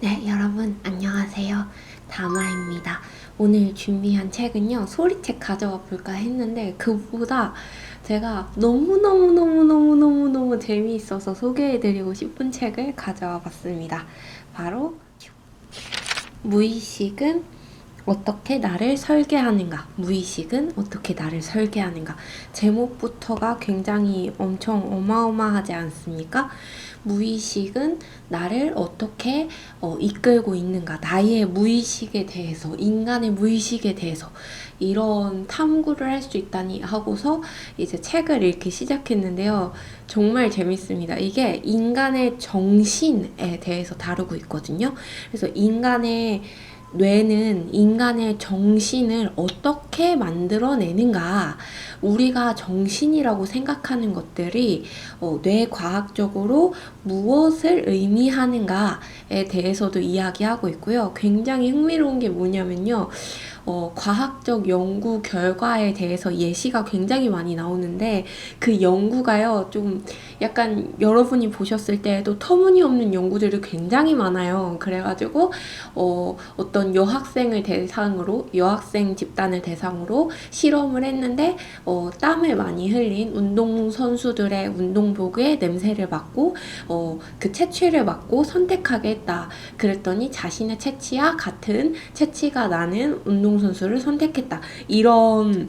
네, 여러분 안녕하세요. 다마입니다. 오늘 준비한 책은요, 소리책 가져와 볼까 했는데, 그보다 제가 너무너무너무너무너무너무 재미있어서 소개해드리고 싶은 책을 가져와 봤습니다. 바로, 무의식은 어떻게 나를 설계하는가? 무의식은 어떻게 나를 설계하는가? 제목부터가 굉장히 엄청 어마어마하지 않습니까? 무의식은 나를 어떻게 어, 이끌고 있는가? 나의 무의식에 대해서, 인간의 무의식에 대해서 이런 탐구를 할 수 있다니 하고서 이제 책을 읽기 시작했는데요. 정말 재밌습니다. 이게 인간의 정신에 대해서 다루고 있거든요. 그래서 인간의 뇌는 인간의 정신을 어떻게 만들어내는가. 우리가 정신이라고 생각하는 것들이 어, 뇌과학적으로 무엇을 의미하는가에 대해서도 이야기하고 있고요. 굉장히 흥미로운 게 뭐냐면요. 어, 과학적 연구 결과에 대해서 예시가 굉장히 많이 나오는데 그 연구가요, 좀 약간 여러분이 보셨을 때에도 터무니없는 연구들이 굉장히 많아요. 그래가지고, 어, 어떤 여학생을 대상으로, 여학생 집단을 대상으로 실험을 했는데, 어, 땀을 많이 흘린 운동 선수들의 운동복에 냄새를 맡고, 어, 그 채취를 맡고 선택하게 했다. 그랬더니 자신의 채취와 같은 채취가 나는 운동 선수를 선택했다. 이런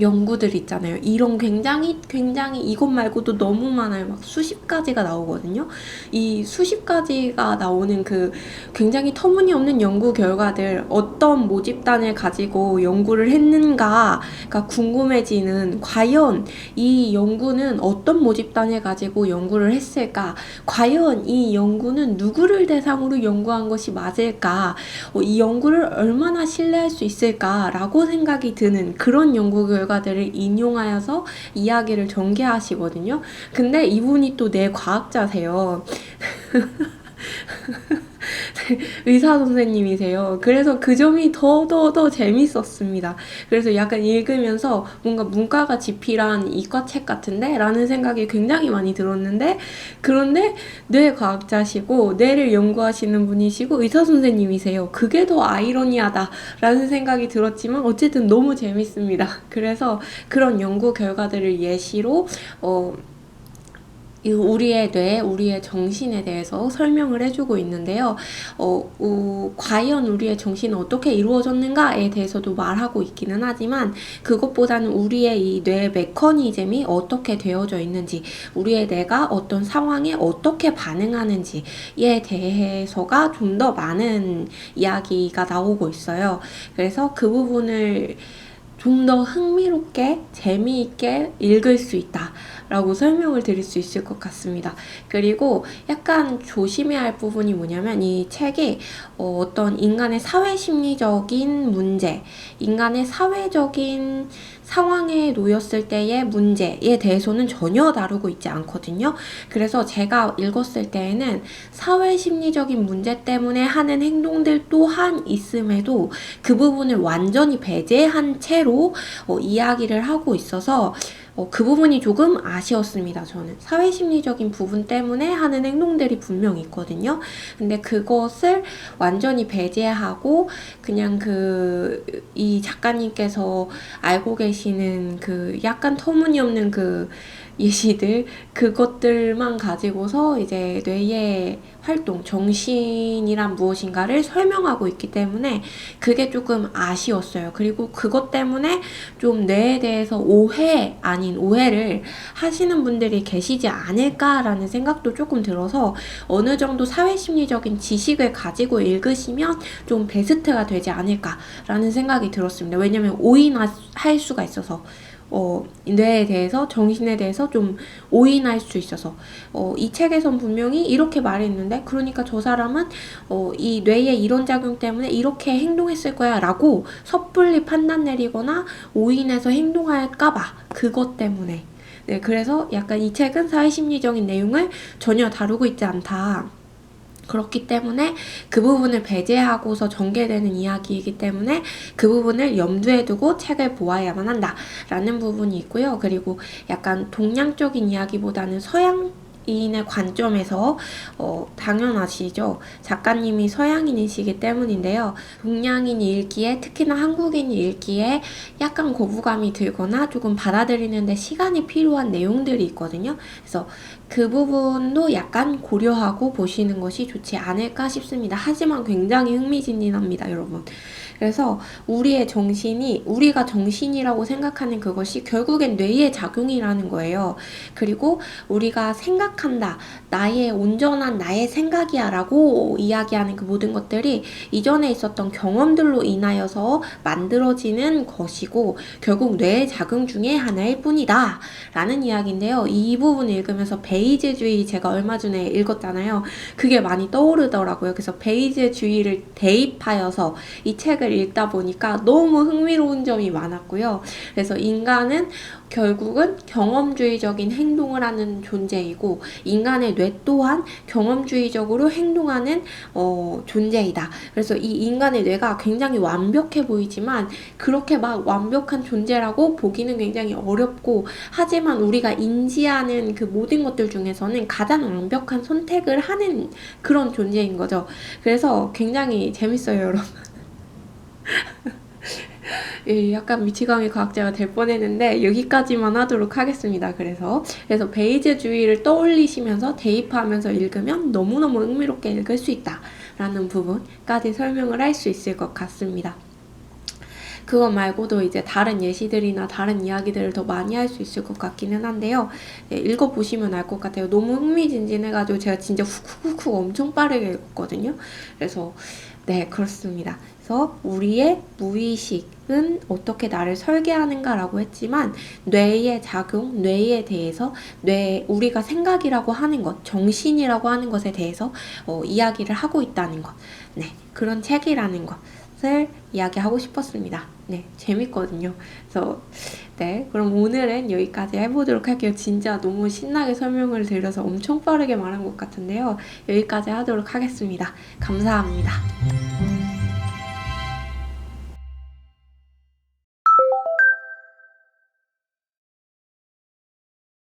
연구들 있잖아요. 이런 굉장히 굉장히 이것 말고도 너무 많아요. 막 수십 가지가 나오거든요. 이 수십 가지가 나오는 그 굉장히 터무니없는 연구 결과들 어떤 모집단을 가지고 연구를 했는가가 궁금해지는 과연 이 연구는 어떤 모집단을 가지고 연구를 했을까? 과연 이 연구는 누구를 대상으로 연구한 것이 맞을까? 어, 이 연구를 얼마나 신뢰할 수 있을까라고 생각이 드는 그런 연구 결과 결과들을 인용하여서 이야기를 전개하시거든요. 근데 이분이 또 내 과학자세요. 의사 선생님이세요. 그래서 그 점이 더, 더, 더 재밌었습니다. 그래서 약간 읽으면서 뭔가 문과가 집필한 이과 책 같은데? 라는 생각이 굉장히 많이 들었는데, 그런데 뇌 과학자시고, 뇌를 연구하시는 분이시고, 의사 선생님이세요. 그게 더 아이러니하다. 라는 생각이 들었지만, 어쨌든 너무 재밌습니다. 그래서 그런 연구 결과들을 예시로, 어, 우리의 뇌, 우리의 정신에 대해서 설명을 해주고 있는데요. 어, 어, 과연 우리의 정신은 어떻게 이루어졌는가에 대해서도 말하고 있기는 하지만 그것보다는 우리의 이 뇌 메커니즘이 어떻게 되어져 있는지, 우리의 뇌가 어떤 상황에 어떻게 반응하는지에 대해서가 좀 더 많은 이야기가 나오고 있어요. 그래서 그 부분을 좀 더 흥미롭게, 재미있게 읽을 수 있다. 라고 설명을 드릴 수 있을 것 같습니다. 그리고 약간 조심해야 할 부분이 뭐냐면 이 책이 어, 어떤 인간의 사회 심리적인 문제, 인간의 사회적인 상황에 놓였을 때의 문제에 대해서는 전혀 다루고 있지 않거든요. 그래서 제가 읽었을 때에는 사회 심리적인 문제 때문에 하는 행동들 또한 있음에도 그 부분을 완전히 배제한 채로 어, 이야기를 하고 있어서 어, 그 부분이 조금 아쉬웠습니다. 저는 사회 심리적인 부분 때문에 하는 행동들이 분명 있거든요. 근데 그것을 완전히 배제하고 그냥 그 이 작가님께서 알고 계시는 그 약간 터무니없는 그 예시들 그것들만 가지고서 이제 뇌의 활동, 정신이란 무엇인가를 설명하고 있기 때문에 그게 조금 아쉬웠어요. 그리고 그것 때문에 좀 뇌에 대해서 오해 아닌 오해를 하시는 분들이 계시지 않을까라는 생각도 조금 들어서 어느 정도 사회 심리적인 지식을 가지고 읽으시면 좀 베스트가 되지 않을까라는 생각이 들었습니다. 왜냐면 오인할 수가 있어서 어, 뇌에 대해서 정신에 대해서 좀 오인할 수 있어서. 어, 이 책에선 분명히 이렇게 말했는데 그러니까 저 사람은 어, 이 뇌의 이런 작용 때문에 이렇게 행동했을 거야 라고 섣불리 판단 내리거나 오인해서 행동할까봐. 그것 때문에. 네 그래서 약간 이 책은 사회심리적인 내용을 전혀 다루고 있지 않다. 그렇기 때문에 그 부분을 배제하고서 전개되는 이야기이기 때문에 그 부분을 염두에 두고 책을 보아야만 한다라는 부분이 있고요. 그리고 약간 동양적인 이야기보다는 서양 서양인의 관점에서 어, 당연하시죠. 작가님이 서양인이시기 때문인데요. 동양인이 읽기에 특히나 한국인이 읽기에 약간 거부감이 들거나 조금 받아들이는데 시간이 필요한 내용들이 있거든요. 그래서 그 부분도 약간 고려하고 보시는 것이 좋지 않을까 싶습니다. 하지만 굉장히 흥미진진합니다, 여러분. 그래서 우리의 정신이 우리가 정신이라고 생각하는 그것이 결국엔 뇌의 작용이라는 거예요. 그리고 우리가 생각한다. 나의 온전한 나의 생각이야라고 이야기하는 그 모든 것들이 이전에 있었던 경험들로 인하여서 만들어지는 것이고 결국 뇌의 작용 중에 하나일 뿐이다. 라는 이야기인데요. 이 부분 읽으면서 베이즈주의 제가 얼마 전에 읽었잖아요. 그게 많이 떠오르더라고요. 그래서 베이즈주의를 대입하여서 이 책을 읽다 보니까 너무 흥미로운 점이 많았고요. 그래서 인간은 결국은 경험주의적인 행동을 하는 존재이고 인간의 뇌 또한 경험주의적으로 행동하는 어, 존재이다. 그래서 이 인간의 뇌가 굉장히 완벽해 보이지만 그렇게 막 완벽한 존재라고 보기는 굉장히 어렵고 하지만 우리가 인지하는 그 모든 것들 중에서는 가장 완벽한 선택을 하는 그런 존재인 거죠. 그래서 굉장히 재밌어요, 여러분. 예, 약간 미치광이 과학자가 될 뻔했는데 여기까지만 하도록 하겠습니다. 그래서 그래서 베이즈주의를 떠올리시면서 대입하면서 읽으면 너무너무 흥미롭게 읽을 수 있다라는 부분까지 설명을 할 수 있을 것 같습니다. 그것 말고도 이제 다른 예시들이나 다른 이야기들을 더 많이 할 수 있을 것 같기는 한데요. 예, 읽어보시면 알 것 같아요. 너무 흥미진진해가지고 제가 진짜 훅훅훅 엄청 빠르게 읽었거든요. 그래서 네, 그렇습니다. 그래서 우리의 무의식은 어떻게 나를 설계하는가라고 했지만 뇌의 작용, 뇌에 대해서 뇌 우리가 생각이라고 하는 것, 정신이라고 하는 것에 대해서 어, 이야기를 하고 있다는 것, 네 그런 책이라는 것을 이야기하고 싶었습니다. 네 재밌거든요. 그래서 네 그럼 오늘은 여기까지 해보도록 할게요. 진짜 너무 신나게 설명을 드려서 엄청 빠르게 말한 것 같은데요. 여기까지 하도록 하겠습니다. 감사합니다.